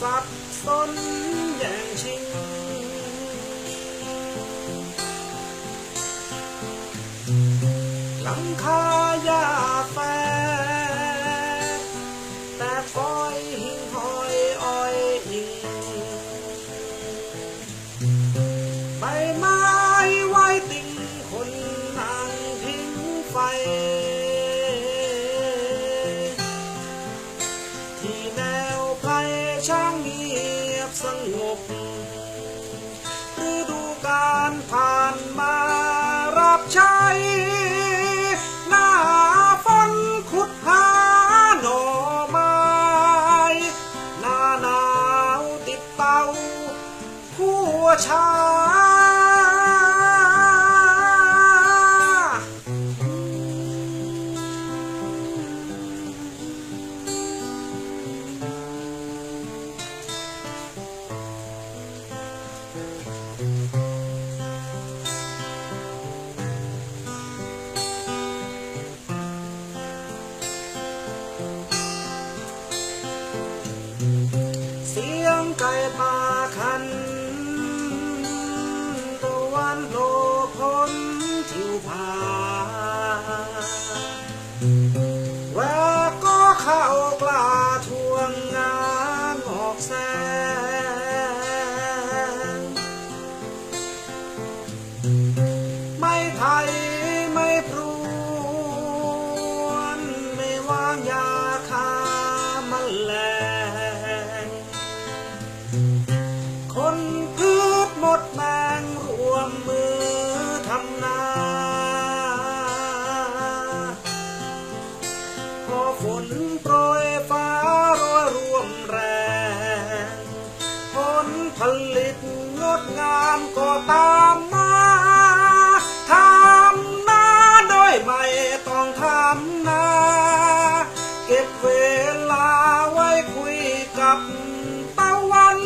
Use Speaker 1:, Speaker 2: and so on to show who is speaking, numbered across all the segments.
Speaker 1: สับสนอย่างชิงหลังคายา ฤดูการผ่านมารับใช้หน้าฝนขุดหาหน่อไม้หน้าหนาวติดเตาผู้ชาย ตะวันโลพนทิวผาแวกก็เข้ากล้าทวงงานออกแสงไม่ไทยไม่พรวนไม่วางยา ลผลิตงดงามก็ตามมาทำนาโดยไม่ต้องทำนาเก็บเวลาไว้คุยกับตะวัน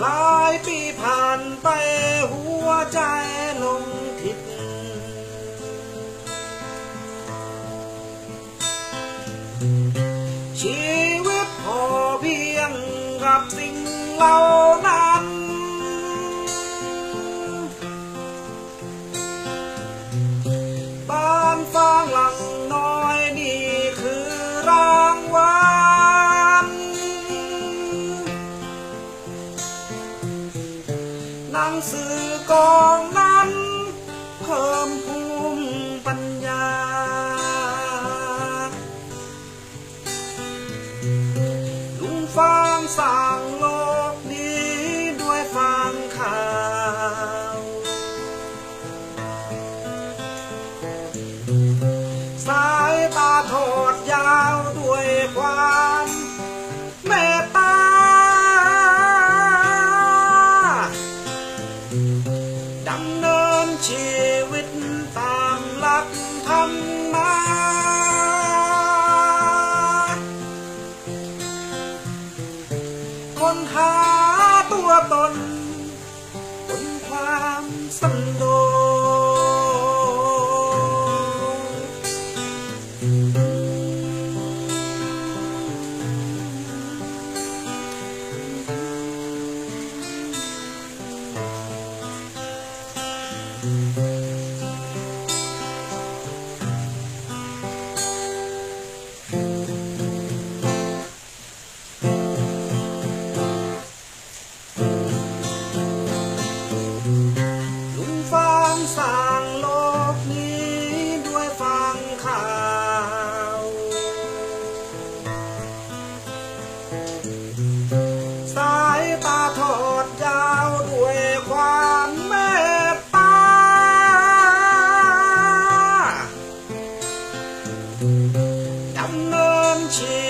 Speaker 1: หลายปีผ่านไปหัวใจลง เพียงกับสิ่งเหล่านั้นบ้านฟางหลังน้อยนี่คือรางวัลหนังสือกองนั้นเพิ่มภู สร้างโลกนี้ด้วยฟางข่าว สายตาทอดยาวด้วยความเมตตา ดำเนินชีวิตตามหลักธรรมะ ตัวตนบนความสันโดษ สายตาทอดยาวด้วยความเมตตา ดำเนินชี